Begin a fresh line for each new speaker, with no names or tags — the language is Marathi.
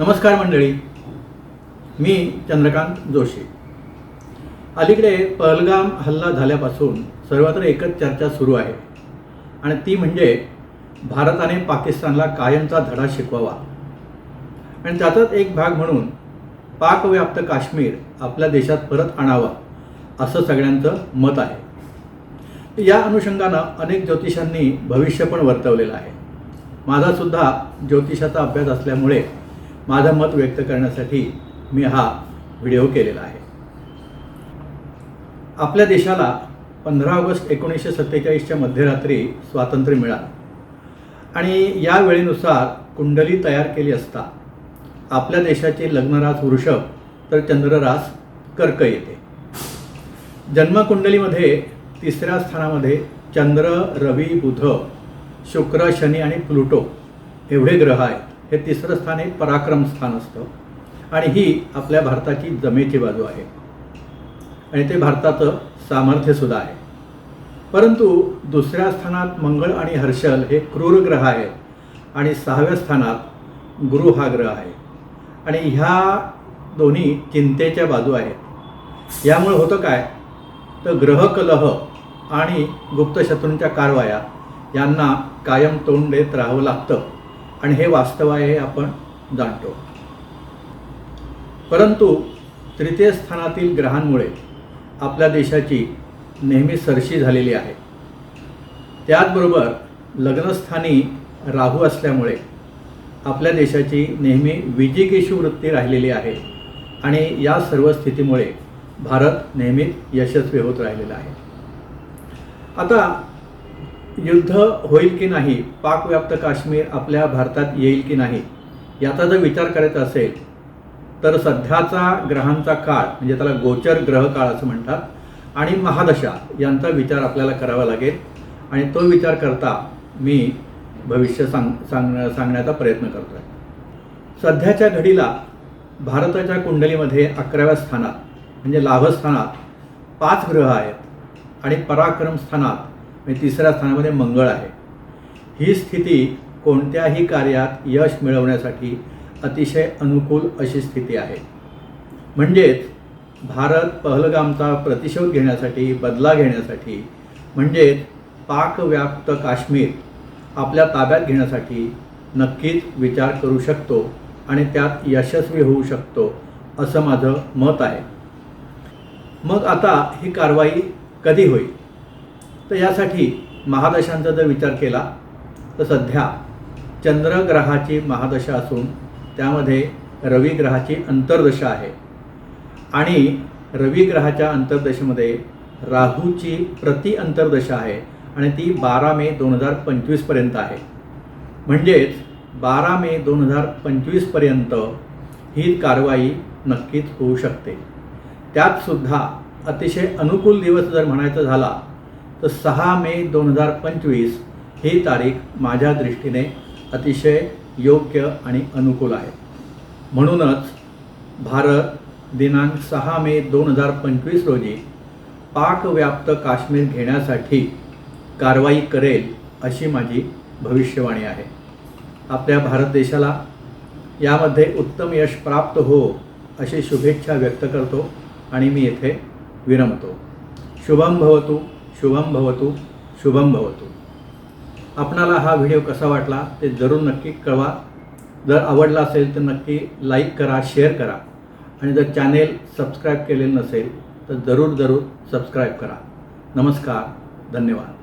नमस्कार मंडळी. मी चंद्रकांत जोशी. अलीकडे पहलगाम हल्ला झाल्यापासून सर्वत्र एकच चर्चा सुरू आहे आणि ती म्हणजे भारताने पाकिस्तानला कायमचा धडा शिकवावा. आणि त्याचाच एक भाग म्हणून पाकव्याप्त काश्मीर आपल्या देशात परत आणावा असं सगळ्यांचं मत आहे. या अनुषंगानं अनेक ज्योतिषांनी भविष्य पण वर्तवलेलं आहे. माझासुद्धा ज्योतिषाचा अभ्यास असल्यामुळे माझं मत व्यक्त करण्यासाठी मी हा व्हिडिओ केलेला आहे. आपल्या देशाला पंधरा ऑगस्ट एकोणीसशे सत्तेचाळीसच्या मध्यरात्री स्वातंत्र्य मिळालं. आणि या वेळेनुसार कुंडली तयार केली असता आपल्या देशाचे लग्नरास वृषभ तर चंद्ररास कर्क येते. जन्मकुंडलीमध्ये तिसऱ्या स्थानामध्ये चंद्र रवी बुध शुक्र शनी आणि प्लुटो एवढे ग्रह आहेत. हे तिसरं स्थान हे पराक्रम स्थान असतं. आणि ही आपल्या भारताची जमेची बाजू आहे. आणि ते भारताचं सामर्थ्यसुद्धा आहे. परंतु दुसऱ्या स्थानात मंगळ आणि हर्षल हे क्रूर ग्रह आहेत. आणि सहाव्या स्थानात गुरु हा ग्रह आहे. आणि ह्या दोन्ही चिंतेच्या बाजू आहेत. यामुळे होतं काय? तर ग्रहकलह आणि गुप्तशत्रूंच्या कारवाया यांना कायम तोंड देत राहावं लागतं. आणि हे वास्तव आहे हे आपण जाणतो. परंतु तृतीय स्थानातील ग्रहांमुळे आपल्या देशाची नेहमी सरशी झालेली आहे. त्याचबरोबर लग्नस्थानी राहू असल्यामुळे आपल्या देशाची नेहमी विजिकेशू वृत्ती राहिलेली आहे आणि या सर्व स्थितीमुळे भारत नेहमीच यशस्वी होत राहिलेला आहे. आता युद्ध होईल की नाही पाकव्याप्त काश्मीर आपल्या भारतात येईल की नाही याचा जर विचार करायचा असेल तर सध्याचा ग्रहांचा काळ म्हणजे त्याला गोचर ग्रह काळ असं म्हणतात आणि महादशा यांचा विचार आपल्याला करावा लागेल. आणि तो विचार करता मी भविष्य सांग सांग सांगण्याचा प्रयत्न करतो आहे सध्याच्या घडीला भारताच्या कुंडलीमध्ये अकराव्या स्थानात म्हणजे लाभस्थानात पाच ग्रह आहेत आणि पराक्रम स्थानात म्हणजे तिसऱ्या स्थानामध्ये मंगळ आहे. ही स्थिती कोणत्याही कार्यात यश मिळवण्यासाठी अतिशय अनुकूल अशी स्थिती आहे. म्हणजेच भारत पहलगामचा प्रतिशोध घेण्यासाठी बदला घेण्यासाठी म्हणजेच पाकव्याप्त काश्मीर आपल्या ताब्यात घेण्यासाठी नक्कीच विचार करू शकतो आणि त्यात यशस्वी होऊ शकतो असं माझं मत आहे. मग आता ही कारवाई कधी होईल? तर यासाठी महादशांचा जर विचार केला तर सध्या चंद्रग्रहाची महादशा असून त्यामध्ये रवी ग्रहाची अंतर्दशा आहे. आणि रवी ग्रहाच्या अंतर्दशेमध्ये राहूची प्रति अंतर्दशा आहे आणि ती बारा मे दोन हजार पंचवीसपर्यंत आहे. म्हणजेच बारा मे दोन हजार पंचवीसपर्यंत ही कारवाई नक्कीच होऊ शकते. त्यातसुद्धा अतिशय अनुकूल दिवस जर म्हणायचा झाला तर सहा मे दोन हजार पंचवीस ही तारीख माझ्या दृष्टीने अतिशय योग्य आणि अनुकूल आहे. म्हणूनच भारत दिनांक सहा मे दोन हजार पंचवीस रोजी पाकव्याप्त काश्मीर घेण्यासाठी कारवाई करेल अशी माझी भविष्यवाणी आहे. आपल्या भारत देशाला यामध्ये उत्तम यश प्राप्त हो अशी शुभेच्छा व्यक्त करतो आणि मी येथे विरमतो शुभम भवतु. शुभम भवतो शुभम भवतो. आपणाला हा व्हिडिओ कसा वाटला ते जरूर नक्की कळवा. जर आवडला असेल तर नक्की लाईक करा शेअर करा. आणि जर चॅनेल सबस्क्राईब केलेलं नसेल तर जरूर जरूर सबस्क्राईब करा. नमस्कार धन्यवाद.